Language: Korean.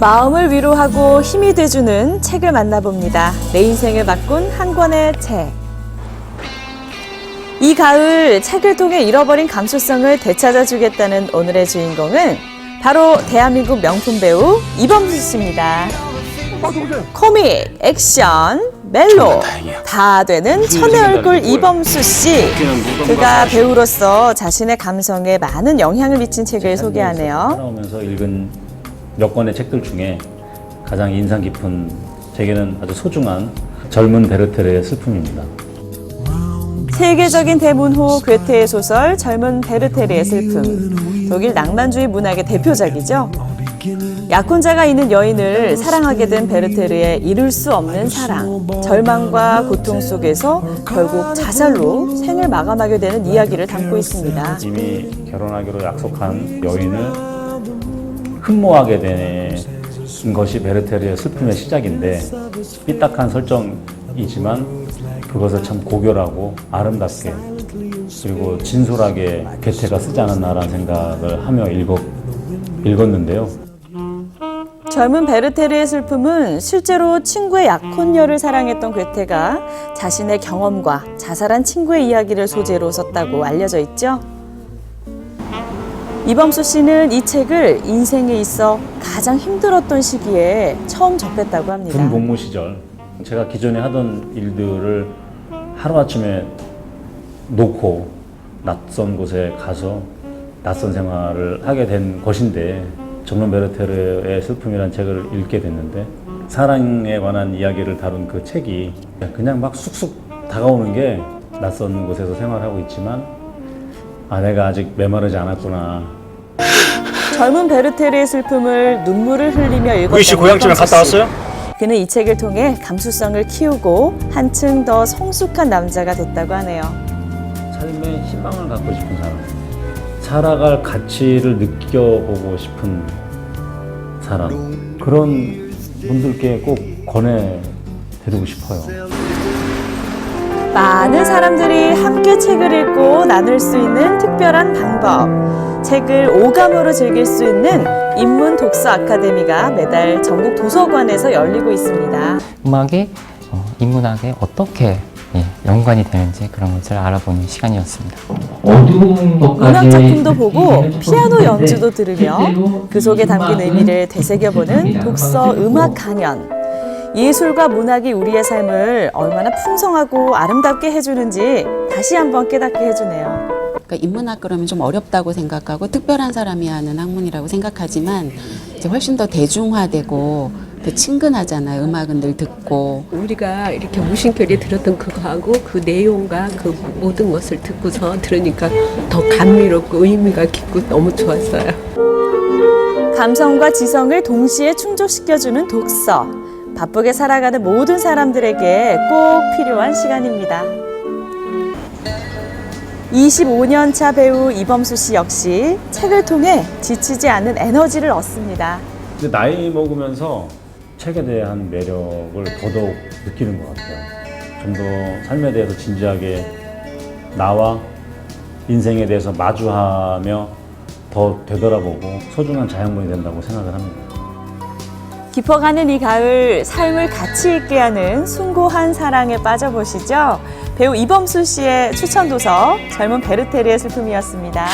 마음을 위로하고 힘이 돼주는 책을 만나봅니다. 내 인생을 바꾼 한 권의 책. 이 가을 책을 통해 잃어버린 감수성을 되찾아주겠다는 오늘의 주인공은 바로 대한민국 명품 배우 이범수 씨입니다. 코믹, 액션, 멜로 다 되는 천의 얼굴 이범수 씨. 그가 배우로서 자신의 감성에 많은 영향을 미친 책을 소개하네요. 몇 권의 책들 중에 가장 인상 깊은 제게는 아주 소중한 젊은 베르테르의 슬픔입니다. 세계적인 대문호 괴테의 소설 젊은 베르테르의 슬픔. 독일 낭만주의 문학의 대표작이죠. 약혼자가 있는 여인을 사랑하게 된 베르테르의 이룰 수 없는 사랑, 절망과 고통 속에서 결국 자살로 생을 마감하게 되는 이야기를 담고 있습니다. 이미 결혼하기로 약속한 여인을 흠모하게 된 것이 베르테르의 슬픔의 시작인데 삐딱한 설정이지만 그것을 참 고결하고 아름답게 그리고 진솔하게 괴테가 쓰지 않았나라는 생각을 하며 읽었, 읽었는데요. 젊은 베르테르의 슬픔은 실제로 친구의 약혼녀를 사랑했던 괴테가 자신의 경험과 자살한 친구의 이야기를 소재로 썼다고 알려져 있죠. 이범수 씨는 이 책을 인생에 있어 가장 힘들었던 시기에 처음 접했다고 합니다. 군 복무 시절 제가 기존에 하던 일들을 하루아침에 놓고 낯선 곳에 가서 낯선 생활을 하게 된 것인데 정론 베르테르의 슬픔이라는 책을 읽게 됐는데 사랑에 관한 이야기를 다룬 그 책이 그냥 막 쑥쑥 다가오는 게 낯선 곳에서 생활하고 있지만 아 내가 아직 메마르지 않았구나 젊은 베르테르의 슬픔을 눈물을 흘리며 씨 고향집에 갔다 씨. 왔어요? 그는 이 책을 통해 감수성을 키우고 한층 더 성숙한 남자가 됐다고 하네요. 삶에 희망을 갖고 싶은 사람, 살아갈 가치를 느껴보고 싶은 사람, 그런 분들께 꼭 권해 드리고 싶어요. 많은 사람들이 함께 책을 읽고 나눌 수 있는 특별한 방법. 책을 오감으로 즐길 수 있는 인문 독서 아카데미가 매달 전국 도서관에서 열리고 있습니다. 음악이 어, 인문학에 어떻게 예, 연관이 되는지 그런 것을 알아보는 시간이었습니다. 어두운 문학 작품도 보고 피아노 연주도 들으며 그 속에 담긴 의미를 되새겨보는 독서 음악 강연. 예술과 문학이 우리의 삶을 얼마나 풍성하고 아름답게 해주는지 다시 한번 깨닫게 해주네요. 그러니까 인문학 그러면 좀 어렵다고 생각하고 특별한 사람이 하는 학문이라고 생각하지만 이제 훨씬 더 대중화되고 더 친근하잖아요. 음악은 늘 듣고 우리가 이렇게 무심결에 들었던 그거하고 그 내용과 그 모든 것을 듣고서 들으니까 더 감미롭고 의미가 깊고 너무 좋았어요. 감성과 지성을 동시에 충족시켜주는 독서. 바쁘게 살아가는 모든 사람들에게 꼭 필요한 시간입니다. 25년 차 배우 이범수 씨 역시 책을 통해 지치지 않는 에너지를 얻습니다. 나이 먹으면서 책에 대한 매력을 더더욱 느끼는 것 같아요. 좀 더 삶에 대해서 진지하게 나와 인생에 대해서 마주하며 더 되돌아보고 소중한 자양분이 된다고 생각을 합니다. 깊어가는 이 가을 삶을 가치 있게 하는 숭고한 사랑에 빠져보시죠. 배우 이범수 씨의 추천 도서 젊은 베르테르의 슬픔이었습니다.